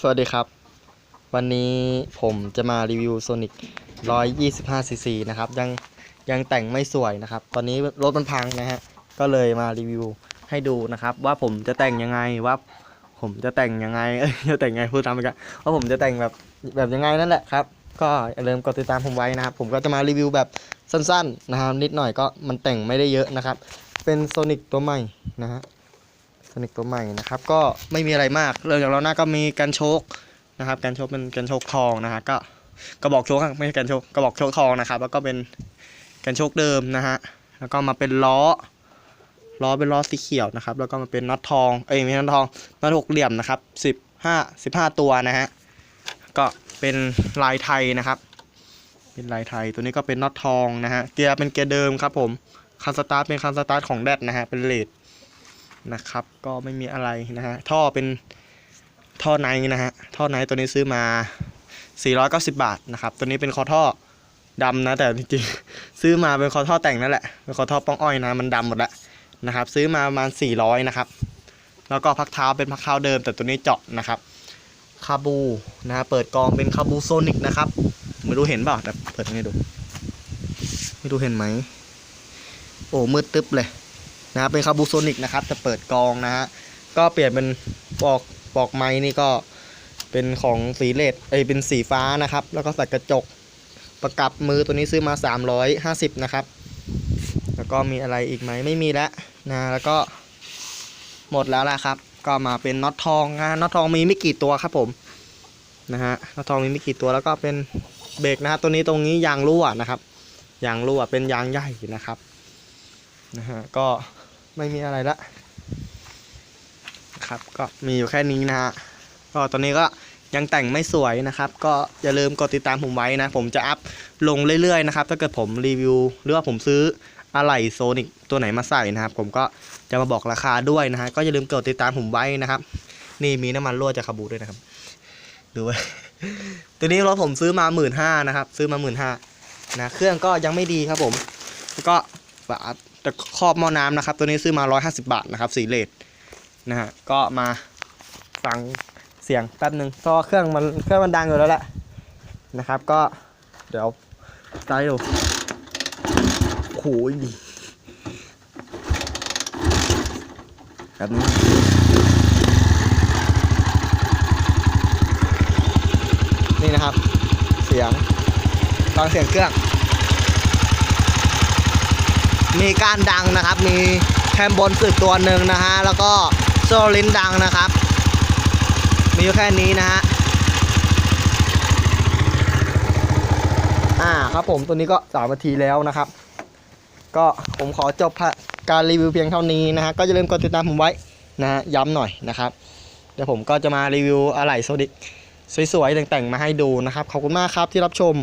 สวัสดีครับ วันนี้ผมจะมารีวิว Sonic 125cc นะครับ ยังยังแต่งไม่สวยนะครับ ตอนนี้รถมันพังนะฮะ ก็เลยมารีวิวให้ดูนะครับ ว่าผมจะแต่งยังไงว่าผมจะแต่งยังไงเอ้ยจะแต่งยังไงพูดตามไปกันว่าผมจะแต่งแบบแบบยังไงนั่นแหละครับ ก็อย่าลืมกดติดตามผมไว้นะครับ ผมก็จะมารีวิวแบบสั้นๆนะครับนิดหน่อยก็มันแต่งไม่ได้เยอะนะครับ เป็นโซนิกตัวใหม่นะฮะ โซนิกตัวใหม่นะครับ ก็ไม่มีอะไรมาก เรื่องจากเราหน้าก็มีการโชคนะครับการโชคเป็นการโชคทองนะฮะก็กระบอกโชคไม่ใช่การโชคกระบอกโชคทองนะครับ แล้วก็เป็นการโชคเดิมนะฮะแล้วก็มาเป็นล้อล้อเป็นล้อสีเขียวนะครับ แล้วก็มาเป็นน็อตทองเอ้ยไม่ใช่น็อตทองน็อตหกเหลี่ยมนะครับสิบห้าสิบห้าตัวนะฮะก็เป็นลายไทยนะครับ เป็นลายไทยตัวนี้ก็เป็นน็อตทองนะฮะเกียร์เป็นเกียร์เดิมครับผมคันสตาร์ทเป็นคันสตาร์ทของแดดนะฮะเป็นเลด นะครับ ก็ไม่มีอะไรนะฮะท่อเป็นท่อไนนะฮะท่อไนตัวนี้ซื้อมา 490 บาทนะครับ ตัวนี้เป็นคอท่อดำนะแต่จริงๆซื้อมาเป็นคอท่อแต่งนั่นแหละเป็นคอท่อป้องอ้อยนะมันดำหมดแล้วนะครับ ซื้อมาประมาณ 400 นะครับ แล้วก็พักเท้าเป็นพักเท้าเดิม แต่ตัวนี้เจาะนะครับคาบูนะฮะเปิดกองเป็นคาบูโซนิกนะครับไม่รู้เห็นเปล่าแต่เปิดให้ดู ไม่รู้เห็นไหมโอ้มืดตึ๊บเลย นะครับเป็นคาบูโซนิกนะครับจะเปิดกองนะฮะก็เปลี่ยนเป็นปอกปอกไม้นี่ก็เป็นของสีเลดเอเป็นสีฟ้านะครับ แล้วก็ใส่กระจกประกับมือตัวนี้ซื้อมา 350 นะครับ แล้วก็มีอะไรอีกไหมไม่มีแล้วนะแล้วก็หมดแล้วล่ะครับ ก็มาเป็นน็อตทองนะน็อตทองมีไม่กี่ตัวครับผมนะฮะน็อตทองมีไม่กี่ตัวแล้วก็เป็นเบรกนะครับตัวนี้ตรงนี้ยางรั่วนะครับยางรั่วเป็นยางใหญ่นะครับนะฮะก็ ไม่มีอะไรละครับก็มีอยู่แค่นี้นะฮะก็ตอนนี้ก็ยังแต่งไม่สวยนะครับ ก็อย่าลืมกดติดตามผมไว้นะ ผมจะอัพลงเรื่อยๆนะครับ ถ้าเกิดผมรีวิว หรือว่าผมซื้ออะไหล่โซนิกตัวไหนมาใส่นะครับ ผมก็จะมาบอกราคาด้วยนะฮะก็อย่าลืมกดติดตามผมไว้นะครับ นี่มีน้ำมันรั่วจากคาบูด้วยนะครับ ดูไว้ตัวนี้รถผมซื้อมาหมื่นห้านะครับ ซื้อมาหมื่นห้านะเครื่องก็ยังไม่ดีครับผมแล้วก็ฝา แต่ครอบหม้อน้ำนะครับ ตัวนี้ซื้อมา 150 บาทนะครับสีเลดนะฮะก็มาฟังเสียงแป๊บหนึ่งเพราะว่าเครื่องมันเครื่องมันดังอยู่แล้วแหละนะครับ ก็เดี๋ยวสตาร์ดูโอ้โหดีแบบนี้นี่นะครับ เสียงฟังเสียงเครื่อง มีก้ารดังนะครับ มีแคมบนสึกตัวหนึ่งนะฮะ แล้วก็โซลินดังนะครับ มีอยู่แค่นี้นะฮะ อ่าครับผมตัวนี้ก็สามนาทีแล้วนะครับ ก็ผมขอจบการรีวิวเพียงเท่านี้นะฮะ ก็อย่าลืมกดติดตามผมไว้นะฮะ ย้ำหน่อยนะครับ เดี๋ยวผมก็จะมารีวิวอะไหล่โซดิสวยๆแต่งๆมาให้ดูนะครับ ขอบคุณมากครับที่รับชม